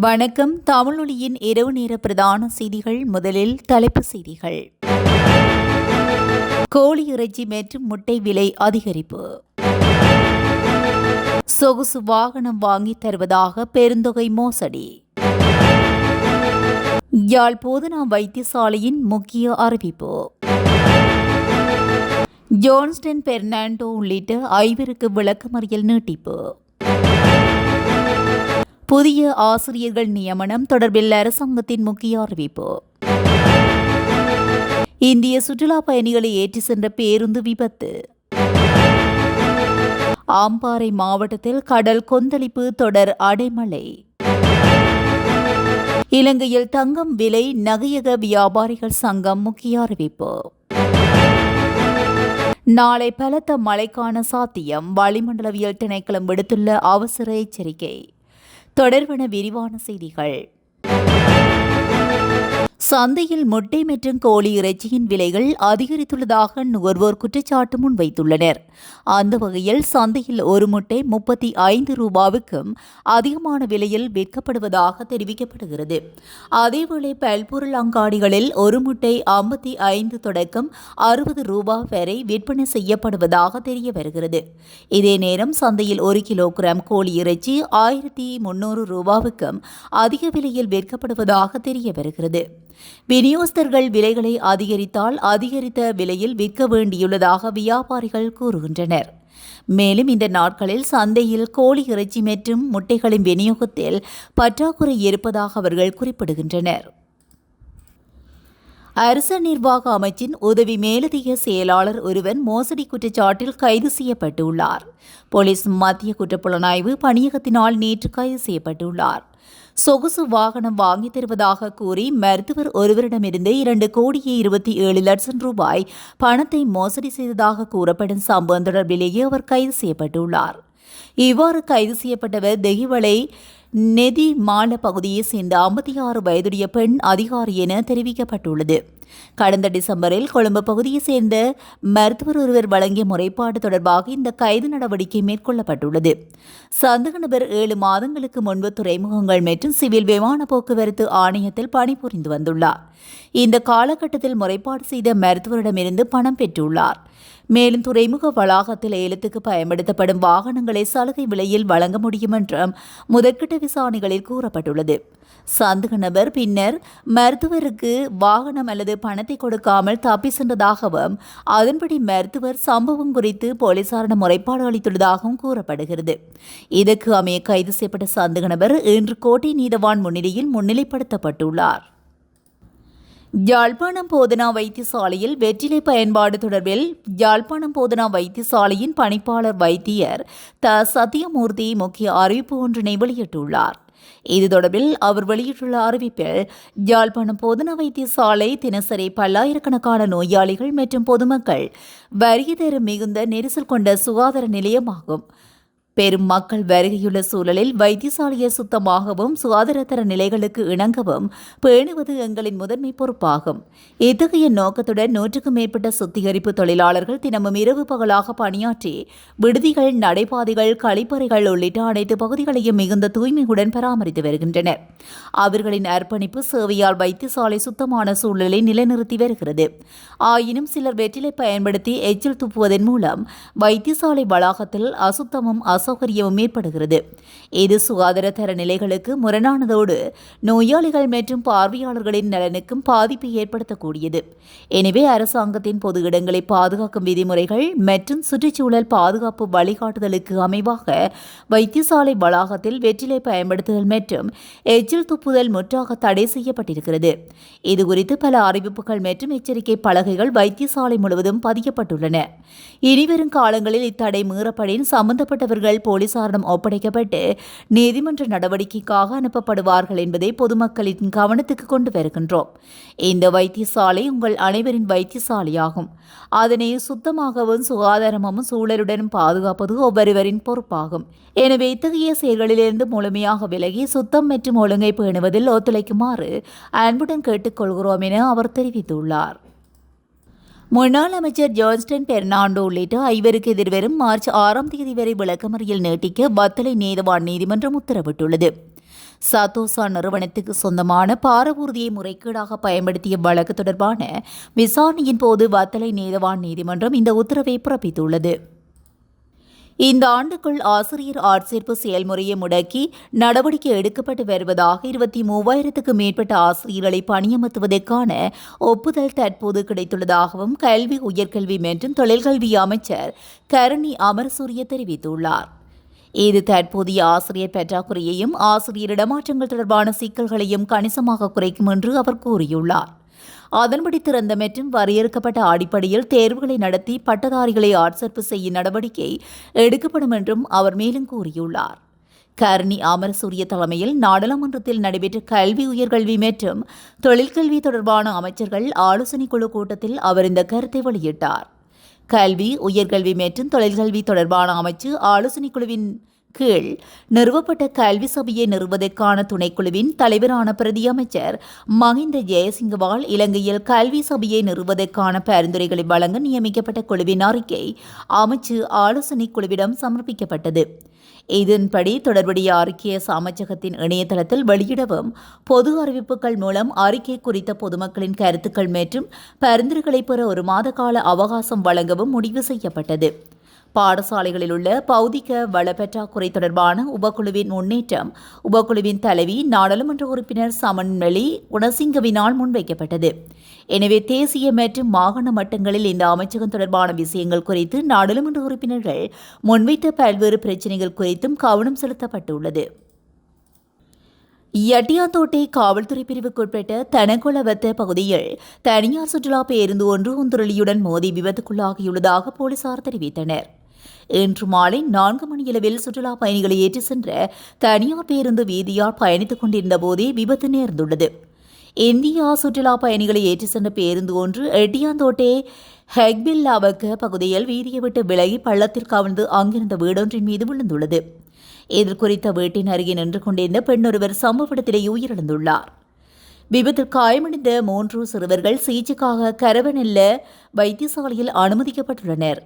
வணக்கம். தமிழொலியின் இரவு நேர பிரதான செய்திகள். முதலில் தலைப்புச் செய்திகள். கோழி இறைச்சி மற்றும் முட்டை விலை அதிகரிப்பு. சொகுசு வாகனம் வாங்கித் தருவதாக பெருந்தொகை மோசடி. யாழ் போதனா வைத்தியசாலையின் முக்கிய அறிவிப்பு. ஜோன்ஸ்டன் பெர்னாண்டோ உள்ளிட்ட ஐவருக்கு விளக்கமறியல் நீட்டிப்பு. புதிய ஆசிரியர்கள் நியமனம் தொடர்பில் அரசாங்கத்தின் முக்கிய அறிவிப்பு. இந்திய சுற்றுலா பயணிகளை ஏற்றி சென்ற பேருந்து விபத்து. ஆம்பாறை மாவட்டத்தில் கடல் கொந்தளிப்பு தொடர் அடைமழை. இலங்கையில் தங்கம் விலை நகையக வியாபாரிகள் சங்கம் முக்கிய அறிவிப்பு. நாளை பலத்த மழைக்கான சாத்தியம் வளிமண்டலவியல் திணைக்களம் விடுத்துள்ள அவசர எச்சரிக்கை. தொடர்பான விரிவான செய்திகள். சந்தையில் முட்டை மற்றும் கோழி இறைச்சியின் விலைகள் அதிகரித்துள்ளதாக நுகர்வோர் குற்றச்சாட்டு முன்வைத்துள்ளனர். அந்த வகையில் சந்தையில் ஒரு முட்டை முப்பத்தி ஐந்து ரூபாவுக்கும் அதிகமான விலையில் விற்கப்படுவதாக தெரிவிக்கப்படுகிறது. அதேவேளை பல்பொருள் அங்காடிகளில் ஒரு முட்டை ஐம்பத்தி ஐந்து தொடக்கம் அறுபது ரூபாய் வரை விற்பனை செய்யப்படுவதாக தெரிய வருகிறது இதே நேரம் சந்தையில் ஒரு கிலோகிராம் கோழி இறைச்சி ஆயிரத்தி முன்னூறு ரூபாவுக்கும் அதிக விலையில் விற்கப்படுவதாக தெரிய வருகிறது விநியோகஸ்தர்கள் விலைகளை அதிகரித்தால் அதிகரித்த விலையில் விற்க வேண்டியுள்ளதாக வியாபாரிகள் கூறுகின்றனர். மேலும் இந்த நாட்களில் சந்தையில் கோழி இறைச்சி மற்றும் முட்டைகளின் விநியோகத்தில் பற்றாக்குறை இருப்பதாக அவர்கள் குறிப்பிடுகின்றனர். அரச நிர்வாக அமைச்சின் உதவி மேலதிக செயலாளர் ஒருவர் மோசடி குற்றச்சாட்டில் கைது செய்யப்பட்டுள்ளார். போலீஸ் மத்திய குற்றப்புலனாய்வு பணியகத்தினால் நேற்று கைது செய்யப்பட்டுள்ளார். சொகுசு வாகனம் வாங்கித் தருவதாக கூறி மருத்துவர் ஒருவரிடமிருந்து இரண்டு கோடியே இருபத்தி ஏழு லட்சம் ரூபாய் பணத்தை மோசடி செய்ததாக கூறப்படும் சம்பவம் தொடர்பிலேயே அவர் கைது செய்யப்பட்டுள்ளார். இவ்வாறு கைது செய்யப்பட்டவர் தெஹிவளை நெதி மால பகுதியைச் சேர்ந்த ஐம்பத்தி ஆறு வயதுடைய பெண் அதிகாரி என தெரிவிக்கப்பட்டுள்ளது. கடந்த டிசம்பரில் கொழும்பு பகுதியைச் சேர்ந்த மருத்துவர் ஒருவர் வழங்கிய முறைப்பாடு தொடர்பாக இந்த கைது நடவடிக்கை மேற்கொள்ளப்பட்டுள்ளது. சந்தக நபர் ஏழு மாதங்களுக்கு முன்பு துறைமுகங்கள் மற்றும் சிவில் விமான போக்குவரத்து ஆணையத்தில் பணிபுரிந்து வந்துள்ளார். இந்த காலகட்டத்தில் முறைப்பாடு செய்த மருத்துவரிடமிருந்து பணம் பெற்றுள்ளார். மேலும் துறைமுக வளாகத்தில் ஏலத்துக்கு பயன்படுத்தப்படும் வாகனங்களை சலுகை விலையில் வழங்க முடியும் என்றும் முதற்கட்ட விசாரணைகளில் கூறப்பட்டுள்ளது. சந்தக நபர் பின்னர் மருத்துவருக்கு வாகனம் அல்லது பணத்தை கொடுக்காமல் தப்பி சென்றதாகவும் அதன்படி மருத்துவர் சம்பவம் குறித்து போலீசாரிடம் முறைப்பாடு அளித்துள்ளதாகவும் கூறப்படுகிறது. இதற்கு அமைய கைது செய்யப்பட்ட சந்தக நபர் இன்று கோட்டை நீதவான் முன்னிலையில் முன்னிலைப்படுத்தப்பட்டுள்ளார். யாழ்ப்பாணம் போதனா வைத்தியசாலையில் வெற்றிலை பயன்பாடு தொடர்பில் யாழ்ப்பாணம் போதனா வைத்தியசாலையின் பணிப்பாளர் வைத்தியர் த. சத்தியமூர்த்தி முக்கிய அறிவிப்பு ஒன்றினை வெளியிட்டுள்ளார். இது தொடர்பில் அவர் வெளியிட்டுள்ள அறிவிப்பில் யாழ்ப்பாணம் போதனா வைத்தியசாலை தினசரி பல்லாயிரக்கணக்கான நோயாளிகள் மற்றும் பொதுமக்கள் வருகை தரும் மிகுந்த நெரிசல் கொண்ட சுகாதார நிலையமாகும். பெரும் மக்கள் வருகையுள்ள சூழலில் வைத்தியசாலையை சுத்தமாகவும் சுகாதாரத்தர நிலைகளுக்கு இணங்கவும் பேணுவது எங்களின் முதன்மை பொறுப்பாகும். இத்தகைய நோக்கத்துடன் நூற்றுக்கும் மேற்பட்ட சுத்திகரிப்பு தொழிலாளர்கள் தினமும் இரவு பகலாக பணியாற்றி விடுதிகள் நடைபாதைகள் கழிப்பறைகள் உள்ளிட்ட அனைத்து பகுதிகளையும் மிகுந்த தூய்மையுடன் பராமரித்து வருகின்றனர். அவர்களின் அர்ப்பணிப்பு சேவையால் வைத்தியசாலை சுத்தமான சூழலை நிலைநிறுத்தி வருகிறது. ஆயினும் சிலர் வெற்றிலை பயன்படுத்தி எச்சில் துப்புவதன் மூலம் வைத்தியசாலை வளாகத்தில் அசுத்தமும் அசௌகரியமும் ஏற்படுகிறது. இது சுகாதாரத்தர நிலைகளுக்கு முரணானதோடு நோயாளிகள் மற்றும் பார்வையாளர்களின் நலனுக்கும் பாதிப்பை ஏற்படுத்தக்கூடியது. எனவே அரசாங்கத்தின் பொது இடங்களை பாதுகாக்கும் விதிமுறைகள் மற்றும் சுற்றுச்சூழல் பாதுகாப்பு வழிகாட்டுதலுக்கு அமைவாக வைத்தியசாலை வளாகத்தில் வெற்றிலை பயன்படுத்துதல் மற்றும் எச்சில் துப்புதல் முற்றாக தடை செய்யப்பட்டிருக்கிறது. இதுகுறித்து பல அறிவிப்புகள் மற்றும் எச்சரிக்கை பலகைகள் வைத்தியசாலை முழுவதும் பதியப்பட்டுள்ளன. இனிவரும் காலங்களில் இத்தடை மீறப்படின் சம்பந்தப்பட்டவர்கள் போலீசாரிடம் ஒப்படைக்கப்பட்டு நீதிமன்ற நடவடிக்கைக்காக அனுப்பப்படுவார்கள் என்பதை பொதுமக்களின் கவனத்துக்கு கொண்டு வருகின்றோம். இந்த வைத்தியசாலை உங்கள் அனைவரின் வைத்தியசாலையாகும். அதனை சுத்தமாகவும் சுகாதாரமும் சூழலுடனும் பாதுகாப்பது ஒவ்வொருவரின் பொறுப்பாகும். எனவே இத்தகைய செயல்களிலிருந்து முழுமையாக விலகி சுத்தம் மற்றும் ஒழுங்கை பேணுவதில் ஒத்துழைக்குமாறு அன்புடன் கேட்டுக்கொள்கிறோம் என அவர் தெரிவித்துள்ளார். முன்னாள் அமைச்சர் ஜான்ஸ்டன் பெர்னாண்டோ உள்ளிட்ட ஐவருக்கு எதிர்வரும் மார்ச் ஆறாம் தேதி வரை விளக்கமறியல் நீட்டிக்க வத்தலை நீதவான் நீதிமன்றம் உத்தரவிட்டுள்ளது. சத்தோசா நிறுவனத்துக்கு சொந்தமான பாரவூர்தியை முறைகேடாக பயன்படுத்திய வழக்கு தொடர்பான விசாரணையின் போது வத்தலை நீதவான் நீதிமன்றம் இந்த உத்தரவை பிறப்பித்துள்ளது. இந்த ஆண்டுக்குள் ஆசிரியர் ஆட்சேர்ப்பு செயல்முறையை முடக்கி நடவடிக்கை எடுக்கப்பட்டு வருவதாக இருபத்தி மூவாயிரத்துக்கு மேற்பட்ட ஆசிரியர்களை பணியமர்த்துவதற்கான ஒப்புதல் தற்போது கிடைத்துள்ளதாகவும் கல்வி உயர்கல்வி மற்றும் தொழில்கல்வி அமைச்சர் கருணி அமரசூரிய தெரிவித்துள்ளார். இது தற்போதைய ஆசிரியர் பற்றாக்குறையையும் ஆசிரியர் இடமாற்றங்கள் தொடர்பான சிக்கல்களையும் கணிசமாக குறைக்கும் என்று அவர் கூறியுள்ளார். அதன்படி திறந்த மற்றும் வரையறுக்கப்பட்ட அடிப்படையில் தேர்வுகளை நடத்தி பட்டதாரிகளை ஆட்சேர்ப்பு செய்யும் நடவடிக்கை எடுக்கப்படும் என்றும் அவர் மேலும் கூறியுள்ளார். கர்ணி அமரசூரிய தலைமையில் நாடாளுமன்றத்தில் நடைபெற்ற கல்வி உயர்கல்வி மற்றும் தொழிற்கல்வி தொடர்பான அமைச்சர்கள் ஆலோசனைக் குழு கூட்டத்தில் அவர் இந்த கருத்தை வெளியிட்டார். கல்வி உயர்கல்வி மற்றும் தொழிற்கல்வி தொடர்பான அமைச்சு ஆலோசனைக் குழுவின் கீழ் நிறுவப்பட்ட கல்வி சபையை நிறுவதற்கான துணைக்குழுவின் தலைவரான பிரதி அமைச்சர் மஹிந்த ஜெயசிங்கவால் இலங்கையில் கல்வி சபையை நிறுவதற்கான பரிந்துரைகளை வழங்க நியமிக்கப்பட்ட குழுவின் அறிக்கை அமைச்சு ஆலோசனை குழுவிடம் சமர்ப்பிக்கப்பட்டது. இதன்படி தொடர்புடைய அறிக்கையை அமைச்சகத்தின் இணையதளத்தில் வெளியிடவும் பொது அறிவிப்புகள் மூலம் அறிக்கை குறித்த பொதுமக்களின் கருத்துக்கள் மற்றும் பரிந்துரைகளை பெற ஒரு மாத கால அவகாசம் வழங்கவும் முடிவு செய்யப்பட்டது. பாடசாலைகளில் உள்ள பௌதிக வளப்பற்றாக்குறை தொடர்பான உபக்குழுவின் முன்னேற்றம் உபக்குழுவின் தலைவி நாடாளுமன்ற உறுப்பினர் சமன்வெளி குணசிங்கவினால் முன்வைக்கப்பட்டது. எனவே தேசிய மற்றும் மாகாண மட்டங்களில் இந்த அமைச்சகம் தொடர்பான விஷயங்கள் குறித்து நாடாளுமன்ற உறுப்பினர்கள் முன்வைத்த பல்வேறு பிரச்சினைகள் குறித்தும் கவனம் செலுத்தப்பட்டுள்ளது. யட்டியாந்தோட்டை காவல்துறை பிரிவுக்குட்பட்ட தனகுளவத்த பகுதியில் தனியார் சுற்றுலா பேருந்து ஒன்று ஒன்றுளியுடன் மோதி விபத்துக்குள்ளாகியுள்ளதாக போலீசார் தெரிவித்தனர். இன்று மாலை நான்கு மணியளவில் சுற்றுலா பயணிகளை ஏற்றி சென்ற தனியார் பேருந்து வீதியால் பயணித்துக் கொண்டிருந்த போதே விபத்து நேர்ந்துள்ளது. இந்தியா சுற்றுலா பயணிகளை ஏற்றி சென்ற பேருந்து ஒன்று எட்டியாந்தோட்டே ஹெக்பில்லாவக்க பகுதியில் வீதியை விட்டு விலகி பள்ளத்தில் கவிழ்ந்து அங்கிருந்த வீடொன்றின் மீது விழுந்துள்ளது. எதிர்குறித்த குறித்த வீட்டின் அருகே நின்று கொண்டிருந்த பெண்ணொருவர் சம்பவ இடத்திலேயே உயிரிழந்துள்ளார். விபத்தில் காயமடைந்த மூன்று சிறுவர்கள் சிகிச்சைக்காக கரவனெல்ல வைத்தியசாலையில் அனுமதிக்கப்பட்டுள்ளனர்.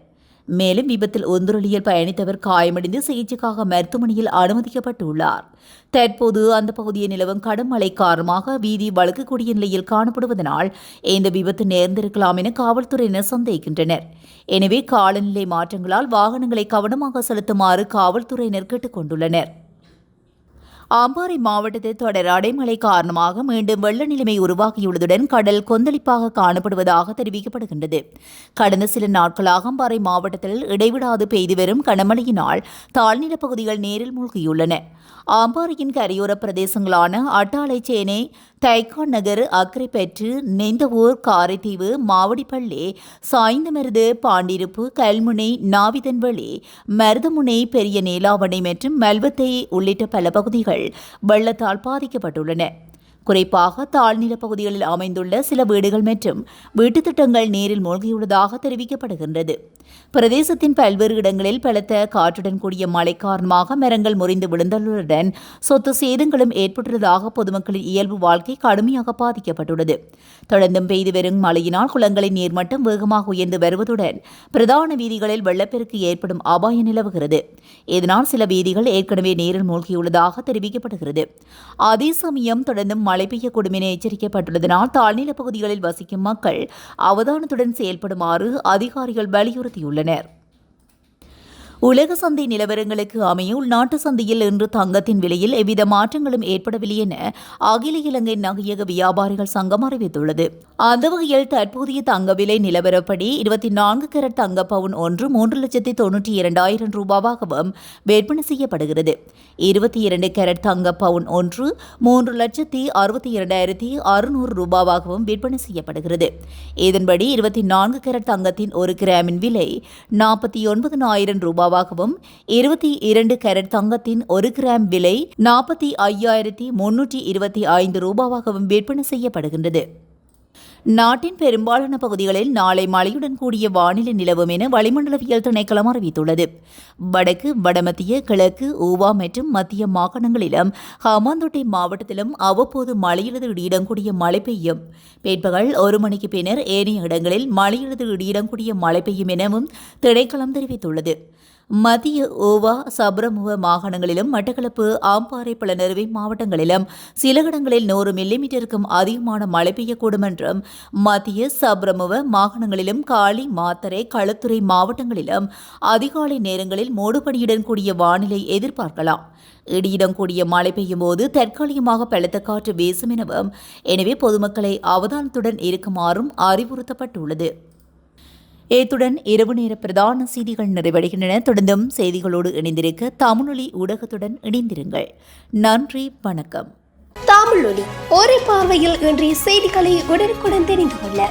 மேலும் விபத்தில் ஒந்துருளியில் பயணித்தவர் காயமடைந்து சிகிச்சைக்காக மருத்துவமனையில் அனுமதிக்கப்பட்டுள்ளார். தற்போது அந்த பகுதியில் நிலவும் கடும் மழை காரணமாக வீதி வழுக்கக்கூடிய நிலையில் காணப்படுவதனால் இந்த விபத்து நேர்ந்திருக்கலாம் என காவல்துறையினர் சந்தேகிக்கின்றனர். எனவே காலநிலை மாற்றங்களால் வாகனங்களை கவனமாக செலுத்துமாறு காவல்துறையினர் கேட்டுக் கொண்டுள்ளனர் அம்பாறை மாவட்டத்தில் தொடர் அடைமழை காரணமாக மீண்டும் வெள்ள நிலைமை உருவாகியுள்ளதுடன் கடல் கொந்தளிப்பாக காணப்படுவதாக தெரிவிக்கப்படுகின்றது. கடந்த சில நாட்களாக அம்பாறை மாவட்டத்தில் இடைவிடாது பெய்து வரும் கனமழையினால் தாழ்நில பகுதிகள் நேரில் மூழ்கியுள்ளன. அம்பாறையின் கரையோர பிரதேசங்களான அட்டாளைச்சேனை தைக்கான் நகர் அக்கரைப்பற்று நெந்தவூர் காரைத்தீவு மாவடிப்பள்ளி சாய்ந்தமருது பாண்டிருப்பு கல்முனை நாவிதன்வழி மருதமுனை பெரிய நீலாவணை மற்றும் மல்வத்தை உள்ளிட்ட பல பகுதிகள் வெள்ளத்தால் பாதிக்கப்பட்டுள்ளன. குறிப்பாக தாழ்நில பகுதிகளில் அமைந்துள்ள சில வீடுகள் மற்றும் வீட்டுத் திட்டங்கள் நீரில் மூழ்கியுள்ளதாக தெரிவிக்கப்படுகின்றது. பிரதேசத்தின் பல்வேறு இடங்களில் பலத்த காற்றுடன் கூடிய மழை காரணமாக மரங்கள் முறிந்து விழுந்துள்ளதுடன் சொத்து சேதங்களும் ஏற்பட்டுள்ளதாக பொதுமக்களின் இயல்பு வாழ்க்கை கடுமையாக பாதிக்கப்பட்டுள்ளது. தொடர்ந்தும் பெய்து வரும் மழையினால் குளங்களின் நீர்மட்டம் வேகமாக உயர்ந்து வருவதுடன் பிரதான வீதிகளில் வெள்ளப்பெருக்கு ஏற்படும் அபாயம் நிலவுகிறது. இதனால் சில வீதிகள் ஏற்கனவே நீரில் மூழ்கியுள்ளதாக தெரிவிக்கப்படுகிறது. அதே சமயம் தொடர்ந்தும் மழை பெய்யக்கூடும் என எச்சரிக்கப்பட்டுள்ளதனால் தாழ்நில பகுதிகளில் வசிக்கும் மக்கள் அவதானத்துடன் செயல்படுமாறு அதிகாரிகள் வலியுறுத்தியுள்ளனர். உலக சந்தை நிலவரங்களுக்கு அமைய உள்நாட்டு சந்தையில் இன்று தங்கத்தின் விலையில் எவ்வித மாற்றங்களும் ஏற்படவில்லை என அகில இலங்கை நகையக வியாபாரிகள் சங்கம் அறிவித்துள்ளது. அந்த வகையில் தற்போதைய தங்க விலை நிலவரப்படி இருபத்தி நான்கு கேரட் தங்க பவுன் ஒன்று மூன்று லட்சத்தி தொன்னூற்றி இரண்டாயிரம் ரூபாவாகவும் விற்பனை செய்யப்படுகிறது. இருபத்தி இரண்டு கேரட் தங்க பவுன் ஒன்று மூன்று லட்சத்தி அறுபத்தி இரண்டாயிரத்தி அறுநூறு ரூபாவாகவும் விற்பனை செய்யப்படுகிறது. இதன்படி இருபத்தி நான்கு கேரட் தங்கத்தின் ஒரு கிராமின் விலை நாற்பத்தி ஒன்பது நாயிரம் ரூபாய் ரூபாவாகவும் இருபத்தி இரண்டு கேரட் தங்கத்தின் ஒரு கிராம் விலை நாற்பத்தி ஐயாயிரத்தி முன்னூற்றி இருபத்தி ஐந்து ரூபாவாகவும் விற்பனை செய்யப்படுகின்றது. நாட்டின் பெரும்பாலான பகுதிகளில் நாளை மழையுடன் கூடிய வானிலை நிலவும் என வளிமண்டலவியல் திணைக்களம் அறிவித்துள்ளது. வடக்கு வடமத்திய கிழக்கு ஊவா மற்றும் மத்திய மாகாணங்களிலும் ஹமாந்தோட்டை மாவட்டத்திலும் அவ்வப்போது மழையிலிருந்து இடியுடன் கூடிய மழை பெய்யும். பிற்பகல் ஒரு மணிக்கு பின்னர் ஏனைய இடங்களில் மழையிலிருந்து இடியுடன் கூடிய மழை பெய்யும் எனவும் திணைக்களம் தெரிவித்துள்ளது. மத்திய ஓவா சபரமுக மாகாணங்களிலும் மட்டக்களப்பு ஆம்பாறை பலநறுவை மாவட்டங்களிலும் சில இடங்களில் நூறு மில்லிமீட்டருக்கும் அதிகமான மழை பெய்யக்கூடும் என்றும் மத்திய சப்ரமுவ மாகாணங்களிலும் காலி மாத்தரை களுத்துறை மாவட்டங்களிலும் அதிகாலை நேரங்களில் மூடுபடியுடன் கூடிய வானிலை எதிர்பார்க்கலாம். இடியுடன் கூடிய மழை பெய்யும் போது தற்காலிகமாக பலத்த காற்று வீசும் எனவும் எனவே பொதுமக்களை அவதானத்துடன் இருக்குமாறும் அறிவுறுத்தப்பட்டுள்ளது. ஏத்துடன் இரவு நேர பிரதான செய்திகள் நிறைவடைகின்றன. தொடர்ந்தும் செய்திகளோடு இணைந்திருக்க தமிழொலி ஊடகத்துடன் இணைந்திருங்கள். நன்றி வணக்கம். தமிழொலி ஒரே பார்வையில் இன்றைய செய்திகளை உடனுக்குடன் தெரிந்து கொள்ள.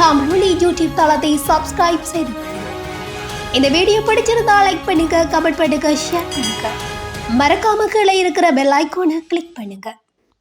தமிழொலி யூடியூப் தளத்தை சப்ஸ்கிரைப் செய்து இந்த வீடியோ பிடிச்சிருந்தா லைக் பண்ணுங்க கமெண்ட் பண்ணுங்க ஷேர் பண்ணுங்க. மறக்காம கீழே இருக்கிற பெல் ஐக்கோனை கிளிக் பண்ணுங்க.